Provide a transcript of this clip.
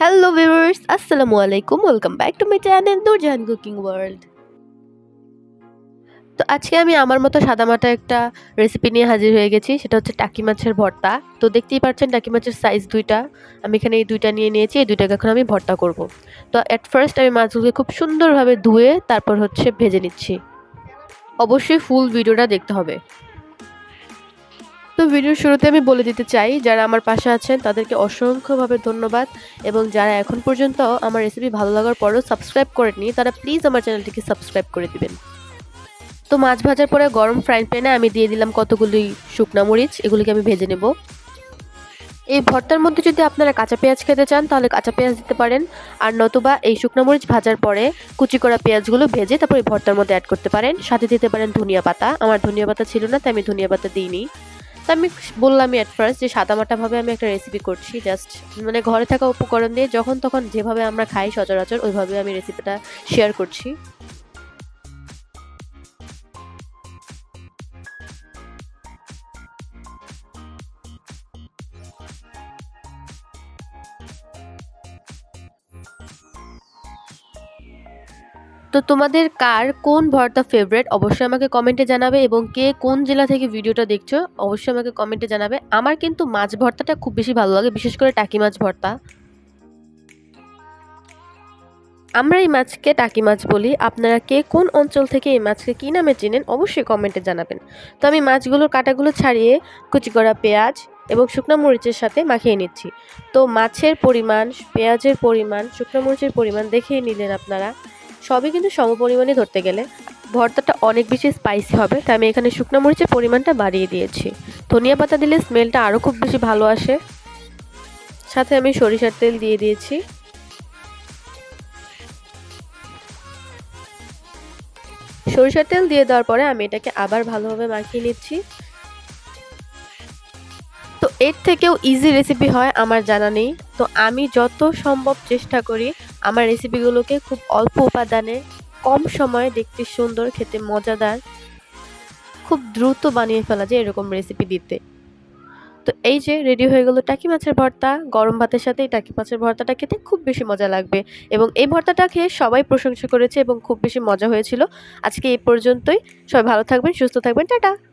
Hello viewers আসসালামু আলাইকুম welcome back to my channel Nurjahan cooking world তো আজকে আমি আমার মতো সাদামাটা একটা রেসিপি নিয়ে হাজির হয়ে গেছি। সেটা হচ্ছে টাকি মাছের ভর্তা। তো দেখতেই পাচ্ছেন টাকি মাছের সাইজ দুইটা। আমি এখানে এই দুইটা নিয়ে নিয়েছি। এই দুইটাকে এখন আমি ভর্তা করব। তো অ্যাট ফার্স্ট আমি মাছগুলোকে খুব সুন্দরভাবে ধুয়ে তারপর হচ্ছে ভেজে নিচ্ছি। অবশ্যই ফুল ভিডিওটা দেখতে হবে। ভিডিওর শুরুতে আমি বলে দিতে চাই, যারা আমার পাশে আছেন, তাদেরকে অসংখ্যভাবে ধন্যবাদ এবং যারা এখন পর্যন্ত আমার রেসিপি ভালো লাগার পরও সাবস্ক্রাইব করেননি, তারা প্লিজ আমার চ্যানেলটিকে সাবস্ক্রাইব করে দিবেন। তো মাছ ভাজার পরে গরম ফ্রাইং প্যানে আমি দিয়ে দিলাম কতগুলি শুকনা মরিচ, এগুলিকে আমি ভেজে নেব। এই ভর্তার মধ্যে যদি আপনারা কাঁচা পেঁয়াজ খেতে চান, তাহলে কাঁচা পেঁয়াজ দিতে পারেন, আর নতুবা এই শুকনো মরিচ ভাজার পরে কুচি করা পেঁয়াজগুলো ভেজে তারপর এই ভর্তার মধ্যে অ্যাড করতে পারেন। সাথে দিতে পারেন ধনিয়া পাতা। আমার ধনিয়া পাতা ছিল না, তাই আমি ধনিয়া পাতা দিইনি। তো আমি বললামই অ্যাট ফার্স্ট যে সাদামাটাভাবে আমি একটা রেসিপি করছি জাস্ট মানে ঘরে থাকা উপকরণ দিয়ে যখন তখন যেভাবে আমরা খাই সচরাচর ওইভাবে আমি রেসিপিটা শেয়ার করছি। তো তোমাদের কার কোন ভর্তা ফেভারেট অবশ্যই আমাকে কমেন্টে জানাবে এবং কে কোন জেলা থেকে ভিডিওটা দেখছ অবশ্যই আমাকে কমেন্টে জানাবে। আমার কিন্তু মাছ ভর্তাটা খুব বেশি ভালো লাগে, বিশেষ করে টাকি মাছ ভর্তা। আমরা এই মাছকে টাকি মাছ বলি। আপনারা কে কোন অঞ্চল থেকে এই মাছকে কী নামে চেনেন অবশ্যই কমেন্টে জানাবেন। তো আমি মাছগুলোর কাটাগুলো ছাড়িয়ে কুচি করা পেঁয়াজ এবং শুকনো মরিচের সাথে মাখিয়ে নিচ্ছি। তো মাছের পরিমাণ, পেঁয়াজের পরিমাণ, শুকনো মরিচের পরিমাণ দেখেই নিলেন আপনারা। সবই কিন্তু সম পরিমাণে ধরতে গেলে। ভর্তাটা অনেক বেশি স্পাইসি হবে, তাই আমি এখানে শুকনো মরিচের পরিমাণটা বাড়িয়ে দিয়েছি। ধনিয়া পাতা দিলে স্মেলটা আরও খুব বেশি ভালো আসে। সাথে আমি সরিষার তেল দিয়ে দিয়েছি। সরিষার তেল দিয়ে দেওয়ার পরে আমি এটাকে আবার ভালোভাবে মাখিয়ে নিচ্ছি। তো এর থেকেও ইজি রেসিপি হয়, আমার জানা নেই। তো আমি যত সম্ভব চেষ্টা করি আমার রেসিপিগুলোকে খুব অল্প উপাদানে, কম সময়ে দেখতে সুন্দর, খেতে মজাদার, খুব দ্রুত বানিয়ে ফেলা যায় এরকম রেসিপি দিতে। তো এই যে রেডি হয়ে গেলো টাকি মাছের ভর্তা, গরম ভাতের সাথে এই টাকি মাছের ভর্তাটা খেতে খুব বেশি মজা লাগবে। এবং এই ভর্তাটা খেয়ে সবাই প্রশংসা করেছে এবং খুব বেশি মজা হয়েছিল। আজকে এই পর্যন্তই। সবাই ভালো থাকবেন, সুস্থ থাকবেন, টাটা!